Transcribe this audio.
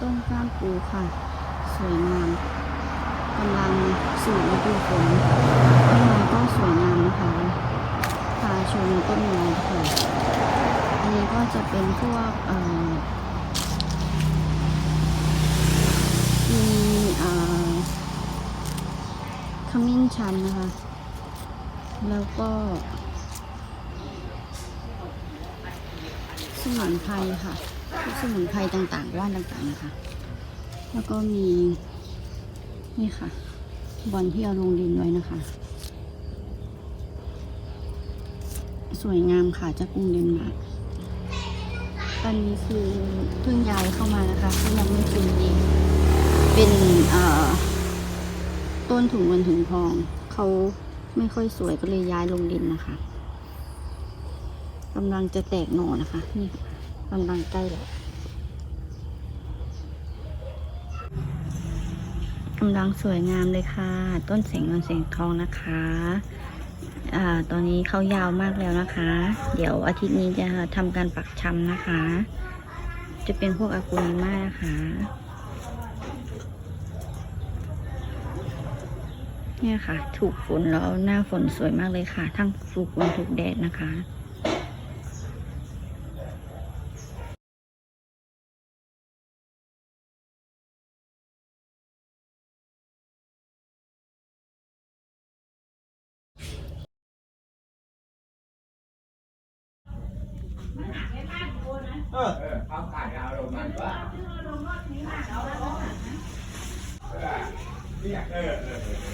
ต้นกล้ามปูค่ะ สวยงามกำลังสู่ฤดูฝนต้นไม้ก็สวยงามนะคะพาชมต้นไม้ค่ะ อันนี้ก็จะเป็นพวกเอ่อมีเอ่อขมิ้นชันนะคะ แล้วก็สมุนไพรค่ะ สมุนไพรต่างๆว่านต่างๆนะคะ แล้วก็มี นี่ค่ะ บอลที่เอาลงดินไว้นะคะ สวยงามค่ะจากกรุงเดนมาร์กตอนนี้คือเพิ่งย้ายเข้ามานะคะที่ยังไม่เป็นดีเป็นต้นถุงเงินถุงทองเขาไม่ค่อยสวยก็เลยย้ายลงดินนะคะกำลังจะแตกหน่อนะคะ นี่ค่ะ กำลังใกล้แล้วกำลังสวยงามเลยค่ะ ต้นแสงเงินแสงทองนะคะอ่าตอนนี้เขายาวมากแล้วนะคะ เดี๋ยวอาทิตย์นี้จะทำการปักชำนะคะ จะเป็นพวกอากูนิมานะคะเนี่ยค่ะ ถูกฝนแล้วหน้าฝนสวยมากเลยค่ะ ทั้งถูกฝนถูกแดดนะคะ เออเอาขายเอาลงมาว่าเออเออเออ